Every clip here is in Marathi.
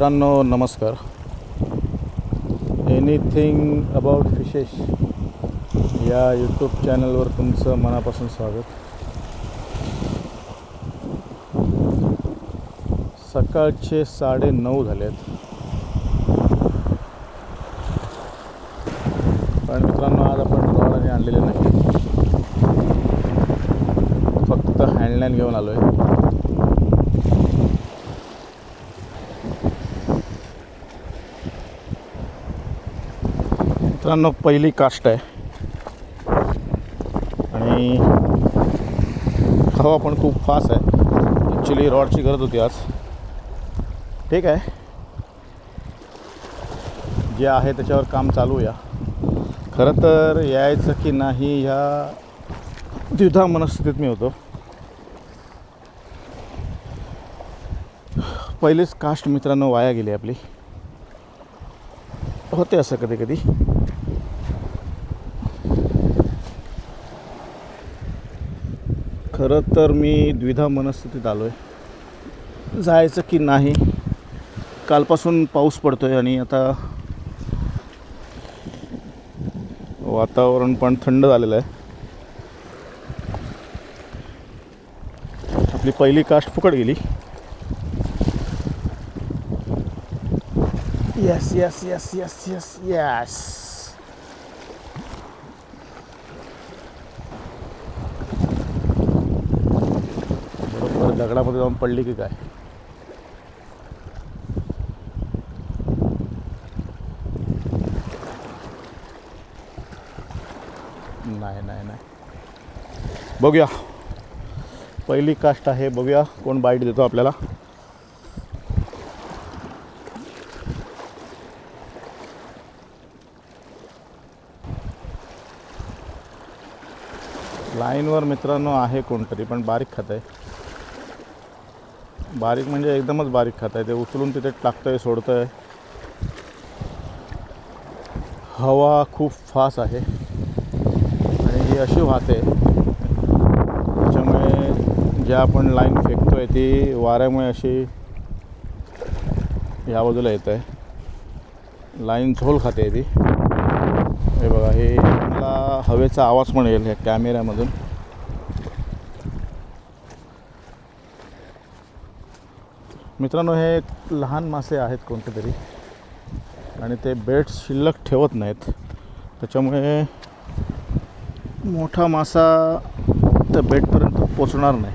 मित्रांनो नमस्कार. एनिथिंग अबाउट फिशेस या यूट्यूब चॅनलवर तुमचं मनापासून स्वागत. सकाळचे साडे नऊ झालेत. पण मित्रांनो आज आपण रॉड आणलेले नाही फक्त हँडलाईन घेऊन आलो आहे मित्रांनो पहिली कास्ट आहे. आणि हवा पण खूप फास्ट आहे. ॲक्च्युली रॉडची गरज होती आज. ठीक आहे. जे आहे त्याच्यावर काम चालू या. खरं तर यायचं की नाही ह्या द्विधा मनस्थितीत मी होतो. पहिलीच कास्ट मित्रांनो वाया गेली आपली. होते असं कधी कधी खरं तर मी द्विधा मनस्थितीत आलो आहे जायचं की नाही? कालपासून पाऊस पडतो आहे आणि आता वातावरण पण थंड झालेलं आहे. आपली पहिली कास्ट फुकट गेली. Yes yes yes yes yes yes बरोबर दगडामध्ये जाऊन पडली की काय? नाही नाही नाही. बघूया. पहिली कास्ट आहे बघूया कोण बाईट देतो आपल्याला. लाईनवर मित्रांनो आहे कोणतरी पण बारीक खात आहे. बारीक म्हणजे एकदमच बारीक खात आहे ते उचलून तिथे टाकत आहे सोडतं आहे हवा खूप फास्ट आहे. आणि ही अशी वाहते त्याच्यामुळे ज्या आपण लाईन फेकतो आहे ती वाऱ्यामुळे अशी या बाजूला येत आहे लाईन झोल खाते ती. हे बघा हे मला हवेचा आवाज पण येईल ह्या कॅमेऱ्यामधून मित्रांनो हे लहान मासे आहेत कोणते तरी आणि ते बेट्स शिल्लक ठेवत नाहीत. त्याच्यामुळे मोठा मासा त्या बेडपर्यंत पोचणार नाही.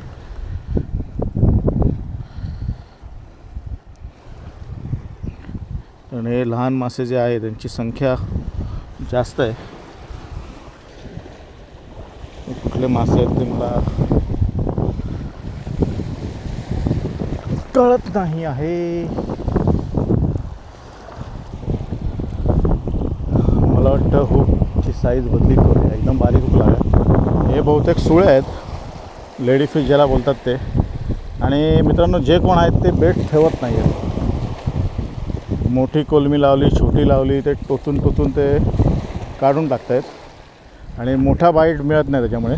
आणि हे लहान मासे जे आहे त्यांची संख्या जास्त आहे. कुठले मासे आहेत ते मला कळत नाही आहे. मला वाटतं हुकची साईज बदली करून एकदम बारीक हुक लागेल. हे बहुतेक सुळे आहेत. लेडी फिश ज्याला बोलतात ते. आणि मित्रांनो जे कोण आहेत ते बेट ठेवत नाही आहेत मोठी कोलमी लावली छोटी लावली ते टोचून टोचून ते काढून टाकतायत. आणि मोठा बाईट मिळत नाही त्याच्यामुळे.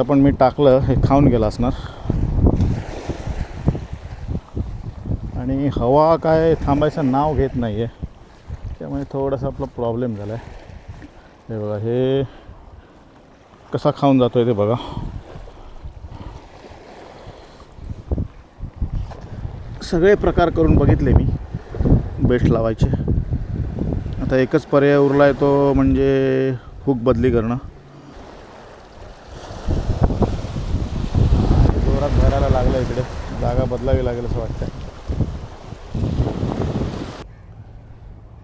आता पण मी टाकलं हे खाऊन गेलं असणार. आणि हवा काय थांबायचं नाव घेत नाही आहे त्यामुळे थोडासा आपला प्रॉब्लेम झाला आहे हे बघा हे कसा खाऊन जातो आहे ते बघा. सगळे प्रकार करून बघितले मी बेस्ट लावायचे. आता एकच पर्याय उरला आहे तो म्हणजे हुक बदली करणं जोरात भरायला लागलं इकडे जागा बदलावी लागेल असं वाटतं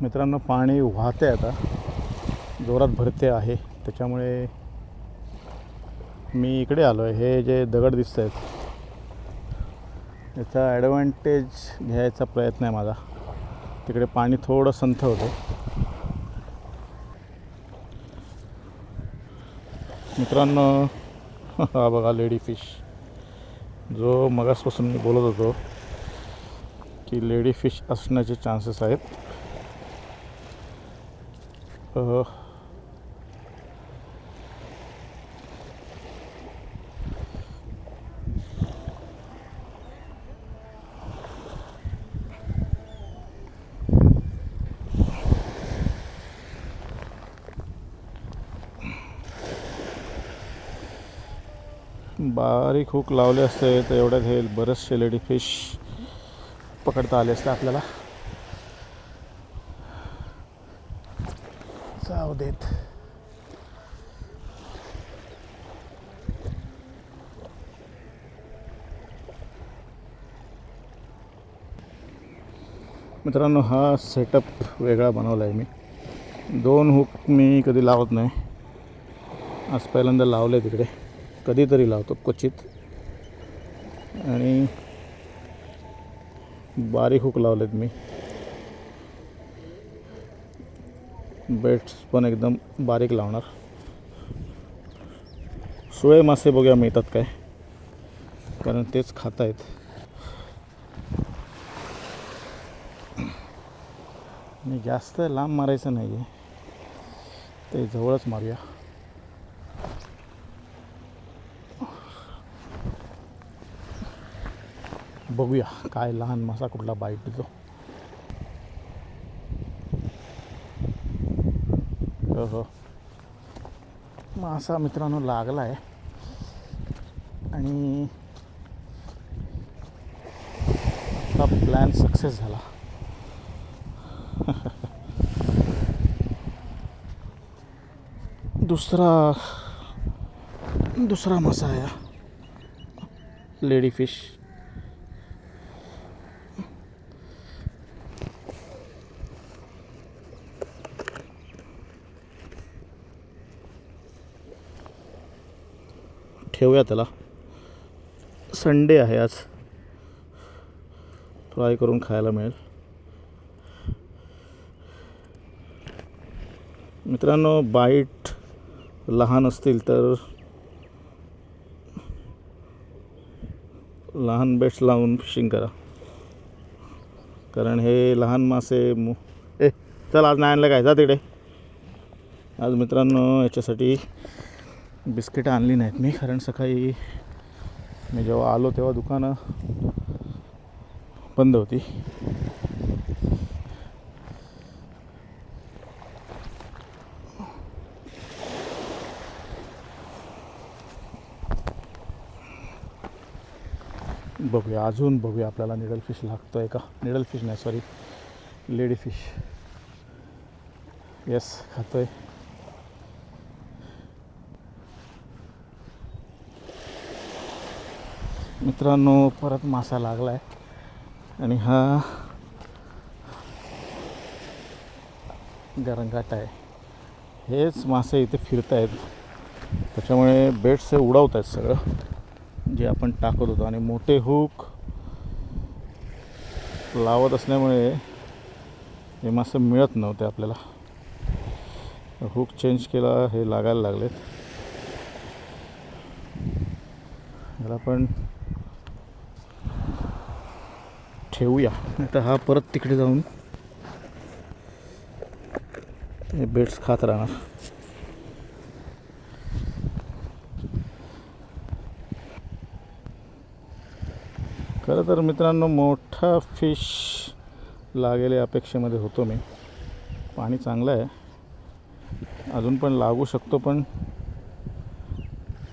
मित्रांनो पाणी वाहते आता. जोरात भरते आहे. त्याच्यामुळे मी इकडे आलो आहे हे जे दगड दिसत आहेत याचा ॲडव्हान्टेज घ्यायचा प्रयत्न आहे माझा. तिकडे पाणी थोडं संथ होतं. मित्रांनो हा बघा लेडी फिश जो मगासपासून मी बोलत होतो की लेडी फिश असण्याचे चान्सेस आहेत. बारीक हुक लावले असते तर एवढ्यात हे बरेचसे लेडी फिश पकडता आले असते आपल्याला. जाऊ देत. मित्रांनो हा सेटअप वेगळा बनवला आहे मी. दोन हुक मी कधी लावत नाही. आज पहिल्यांदा लावले तिकडे. कधीतरी लावतो क्वचित. आणि बारीक हुक लावलेत मी. बेट्स पण एकदम बारीक लावणार. सुळे मासे बघूया मिळतात काय. कारण तेच खाता आहेत आणि जास्त लांब मारायचं नाही आहे ते जवळच मारूया. बघूया काय लहान मासा कुठला बाईट देतो. हो हो मासा मित्रांनो लागला आहे आणि हा प्लॅन सक्सेस झाला. दुसरा दुसरा मासा आहे लेडी फिश ठेवूया त्याला. संडे आहे आज. फ्राय करून खायला मिळेल. मित्रांनो बाईट लहान असतील तर लहान बेट्स लावून फिशिंग करा. कारण हे लहान मासे मु ए चल आज नाही आणलं काय जा तिकडे. आज मित्रांनो याच्यासाठी बिस्किटं आणली नाहीत मी कारण सकाळी मी जेव्हा आलो तेव्हा दुकानं बंद होती. बघूया अजून बघूया आपल्याला निडल फिश लागतो आहे का? निडल फिश नाही सॉरी लेडी फिश येस खातोय. मित्रांनो परत मासा लागला आहे आणि हा गरंगाट आहे. हेच मासे इथे फिरत आहेत त्याच्यामुळे बेट्स हे उडवत आहेत सगळं जे आपण टाकत होतो. आणि मोठे हुक लावत असल्यामुळे हे मासे मिळत नव्हते आपल्याला. हुक चेंज केला हे लागायला लागलेत. याला पण ठेवूया. नाही तर हा परत तिकडे जाऊन हे बेड्स खात राहणार. खरं तर मित्रांनो मोठा फिश लागेल या अपेक्षेमध्ये होतो मी. पाणी चांगलं आहे. अजून पण लागू शकतो पण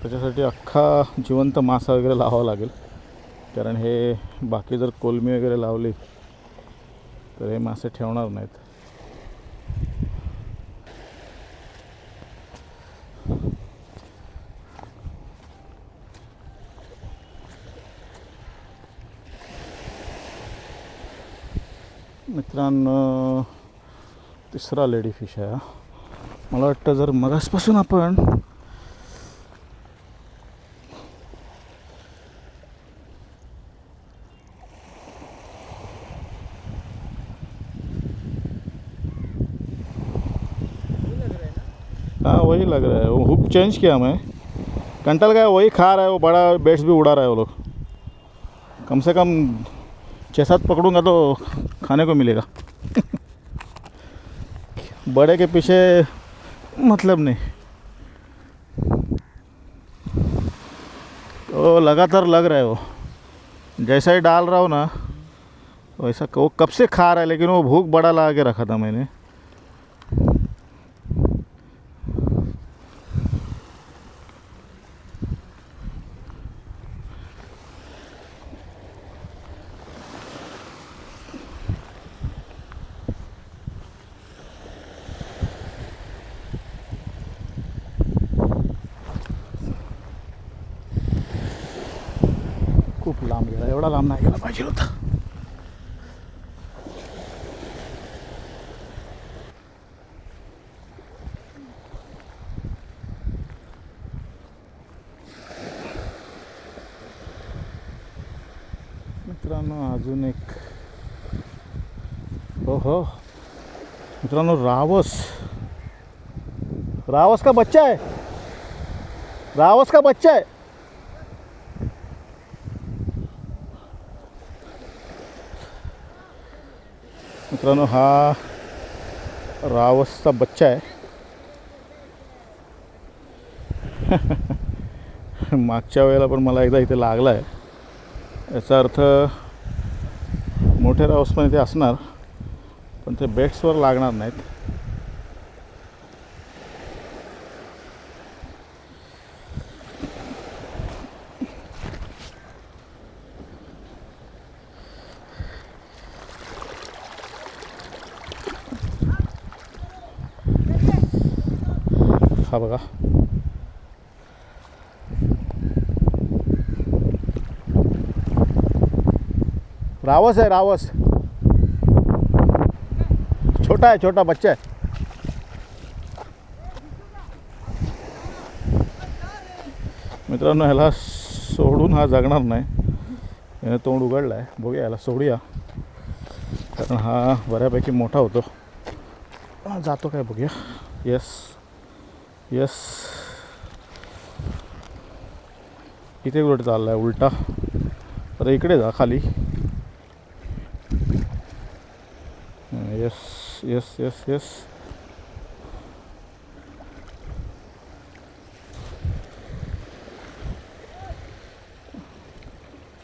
त्याच्यासाठी अख्खा जिवंत मासा वगैरे लावावा लागेल. कारण हे बाकी जर कोलमी वगैरे लावली तर हे मासे ठेवणार नाहीत. मित्रांनो तिसरा लेडी फिश आहे मला वाटतं जर मगासपासून आपण लग रहा है। वो हुक चेंज किया मैं। कंटल का वही खा रहा है, वो बड़ा बेट्स भी उड़ा रहा है वो लोग। कम से कम छः सात पकड़ूँगा तो खाने को मिलेगा। बड़े के पीछे मतलब नहीं। तो लगातार लग रहा है वो। जैसा ही डाल रहा हूँ ना, वैसा वो कब से खा रहा है, लेकिन वो भूख बड़ा लगा के रखा था मैंने। लांब गेला. एवढा लांब नाही गेला पाहिजे होता. मित्रांनो अजून एक हो हो मित्रांनो रावस. रावस का बच्चा आहे? रावस का बच्चा आहे? मित्रांनो हा रावसचा बच्चा आहे. मागच्या वेळेला पण मला एकदा इथे लागला आहे याचा अर्थ मोठे रावस पण इथे असणार पण ते बेट्सवर लागणार नाहीत हा बघा रावस है रावस. छोटा है छोटा बच्चा है मित्रांनो ह्याला सोडून हा जगणार नाही. याने तोंड उघडलं आहे बघूया याला सोडूया. कारण हा बऱ्यापैकी मोठा होतो. जातो काय बघूया. येस येस इथे उलट चालला आहे उलटा. तर इकडे जा खाली. येस येस येस येस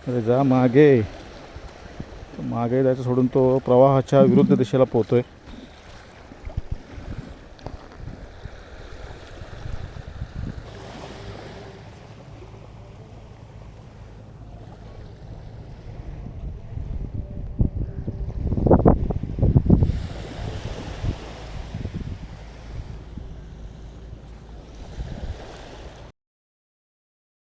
अरे जा मागे. मागे जायचं सोडून तो प्रवाहाच्या विरुद्ध दिशेला पोहतोय.